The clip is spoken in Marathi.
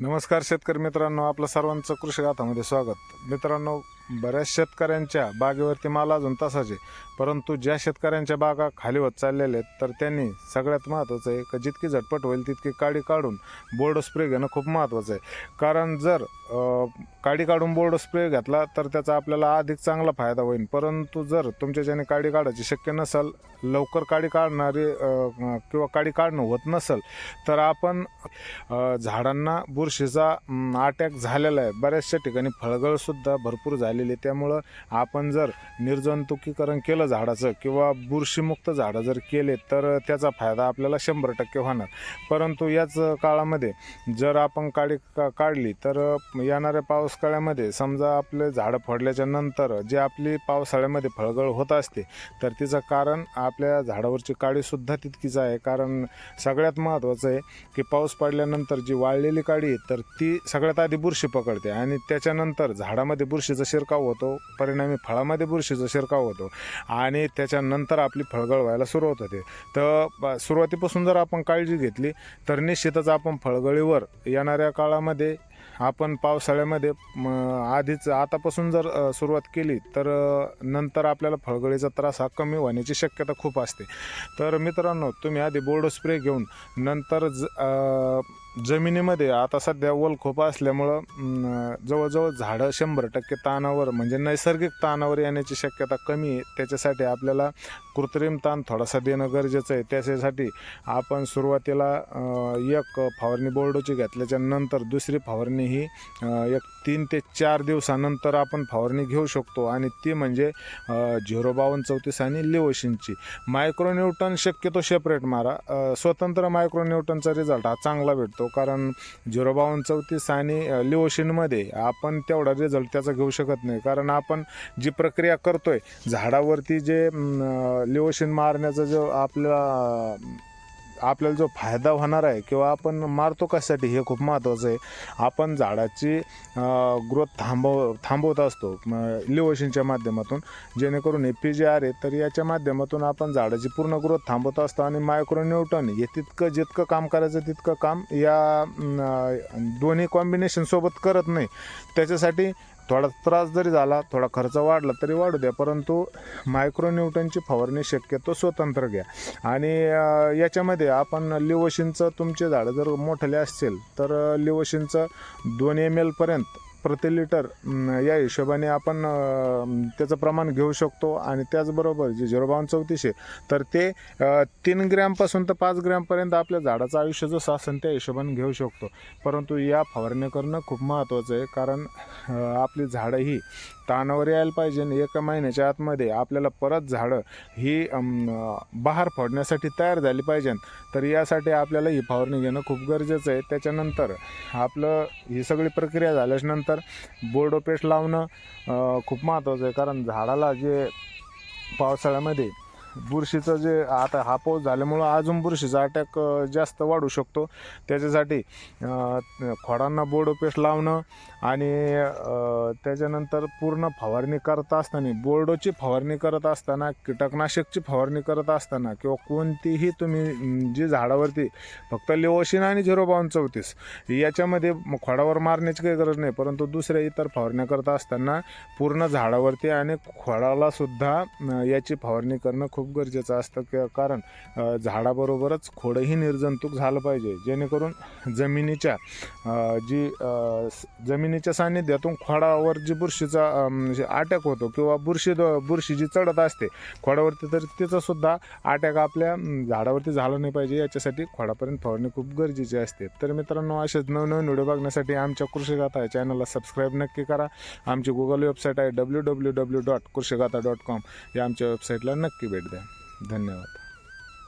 नमस्कार शेतकरी मित्रांनो आपलं सर्वांचं कृषी गाथामध्ये स्वागत. मित्रांनो बऱ्याच शेतकऱ्यांच्या बागेवरती माल अजून तसाच आहे. परंतु ज्या शेतकऱ्यांच्या बागा खाली होत चाललेल्या आहेत तर त्यांनी सगळ्यात महत्त्वाचं आहे का जितकी झटपट होईल तितकी काडी काढून बोर्ड स्प्रे घेणं खूप महत्त्वाचं आहे. कारण जर काडी काढून बोर्ड स्प्रे घेतला तर त्याचा आपल्याला अधिक चांगला फायदा होईल. परंतु जर तुमच्याच्याने काडी काढायची शक्य नसेल लवकर काडी काढणारी किंवा काडी काढणं होत नसेल तर आपण झाडांना बुरशीचा अटॅक झालेला आहे. बऱ्याचशा ठिकाणी फळगळसुद्धा भरपूर झालेली आहे. त्यामुळं आपण जर निर्जंतुकीकरण केलं झाडाचं किंवा बुरशीमुक्त झाडं जर केले तर त्याचा फायदा आपल्याला शंभर टक्के होणार. परंतु याच काळामध्ये जर आपण काडी का काढली तर येणाऱ्या पावसाळ्यामध्ये समजा आपले झाडं फोडल्याच्या नंतर जे आपली पावसाळ्यामध्ये फळगळ होत असते तर तिचं कारण आपल्या झाडावरची काडीसुद्धा तितकीच आहे. कारण सगळ्यात महत्त्वाचं आहे की पाऊस पडल्यानंतर जी वाळलेली काडी तर ती सगळ्यात आधी बुरशी पकडते आणि त्याच्यानंतर झाडामध्ये बुरशीचं शिर शिरकाव होतो परिणामी फळामध्ये बुरशीचा शिरकाव होतो. आणि त्याच्यानंतर आपली फळगळ व्हायला सुरुवात होते. तर सुरुवातीपासून जर आपण काळजी घेतली तर निश्चितच आपण फळगळीवर येणाऱ्या काळामध्ये आपण पावसाळ्यामध्ये आधीच आतापासून जर सुरुवात केली तर नंतर आपल्याला फळगळीचा त्रास हा कमी होण्याची शक्यता खूप असते. तर मित्रांनो तुम्ही आधी बोर्ड स्प्रे घेऊन नंतर ज जमिनीमध्ये आता सध्या ओल खूप असल्यामुळं जवळजवळ झाडं शंभर टक्के ताणावर म्हणजे नैसर्गिक ताणावर येण्याची शक्यता कमी आहे. त्याच्यासाठी आपल्याला कृत्रिम ताण थोडासा देणं गरजेचं आहे. त्याच्यासाठी आपण सुरुवातीला एक फवारणी बोर्डोची घेतल्याच्या नंतर दुसरी फवारणी ही एक तीन ते चार दिवसानंतर आपण फवारणी घेऊ शकतो. आणि ती म्हणजे झिरो बावन्न चौतीस आणि लिओशिनची मायक्रोन्यूटन शक्यतो सेपरेट मारा. स्वतंत्र मायक्रोन्यूटनचा रिझल्ट हा चांगला भेटतो. कारण झिरो बावन्न चौतीस आणि लिओशिनमध्ये आपण तेवढा रिझल्ट त्याचा घेऊ शकत नाही. कारण आपण जी प्रक्रिया करतोय झाडावरती जे लिओशिन मारण्याचा जो आपला आपल्याला जो फायदा होणार आहे किंवा आपण मारतो कशासाठी हे खूप महत्त्वाचं आहे. आपण झाडाची ग्रोथ थांबव थांबवत असतो लिओशिनच्या माध्यमातून. जेणेकरून हे पी जी आर आहे तर याच्या माध्यमातून आपण झाडाची पूर्ण ग्रोथ थांबवत असतो आणि मायक्रोन्यूटन हे तितकं जितकं काम करायचं तितकं काम या दोन्ही कॉम्बिनेशनसोबत करत नाही. त्याच्यासाठी थोडा त्रास जरी झाला थोडा खर्च वाढला तरी वाढू द्या परंतु मायक्रोन्यूटनची फवारणी शक्यतो स्वतंत्र घ्या. आणि याच्यामध्ये आपण लिओशिनचं तुमचे झाडं जर मोठले असतील तर लिओशिनचं दोन एम एलपर्यंत प्रति लिटर या हिशोबाने आपण त्याचं प्रमाण घेऊ शकतो. आणि त्याचबरोबर जे झिरो बावन्न चौतीस आहे तर ते तीन ग्रॅमपासून तर पाच ग्रॅमपर्यंत आपल्या झाडाचं आयुष्य जसं असेल त्या हिशोबाने घेऊ शकतो. परंतु या फवारणी करणं खूप महत्त्वाचं आहे. कारण आपली झाडं ही यायला पाहिजे आणि एका महिन्याच्या आतमध्ये आपल्याला परत झाडं ही बाहेर बहार फोडण्यासाठी तयार झाली पाहिजे. तर यासाठी आपल्याला ही फवारणी घेणं खूप गरजेचं आहे. त्याच्यानंतर आपलं ही सगळी प्रक्रिया झाल्याच्या नंतर बोर्डो पेस्ट लावणं खूप महत्त्वाचं आहे. कारण झाडाला जे पावसाळ्यामध्ये बुरशीचं जे आता हा पाऊस झाल्यामुळं अजून बुरशीचा अटॅक जास्त वाढू शकतो. त्याच्यासाठी खोडांना बोर्ड पेस्ट लावणं आणि त्याच्यानंतर पूर्ण फवारणी करत असताना बोर्डोची फवारणी करत असताना कीटकनाशकची फवारणी करत असताना किंवा कोणतीही तुम्ही जी झाडावरती फक्त लिओशिन आणि झिरो बावन्न चौतीस याच्यामध्ये खोडावर मारण्याची काही गरज नाही. परंतु दुसऱ्या इतर फवारण्या करत असताना पूर्ण झाडावरती आणि खोडालासुद्धा याची फवारणी करणं खूप गरजेचं असतं क- कारण झाडाबरोबरच खोडंही निर्जंतुक झालं पाहिजे. जेणेकरून जमिनीच्या जी जमिनीच्या सान्निध्यातून खोडावर जी बुरशीचा म्हणजे अटॅक होतो किंवा बुरशी बुरशी जी चढत असते खोडावरती तर तिचंसुद्धा अटॅक आपल्या झाडावरती झालं नाही पाहिजे. याच्यासाठी खोडापर्यंत फवारणी खूप गरजेची असते. तर मित्रांनो असेच नवनवीन व्हिडिओ बघण्यासाठी आमच्या कृषीगाथा या चॅनलला सबस्क्राईब नक्की करा. आमची गुगल वेबसाईट आहे W W W dot Krushigatha dot com या आमच्या वेबसाईटला नक्की भेट भेट द्या धन्यवाद.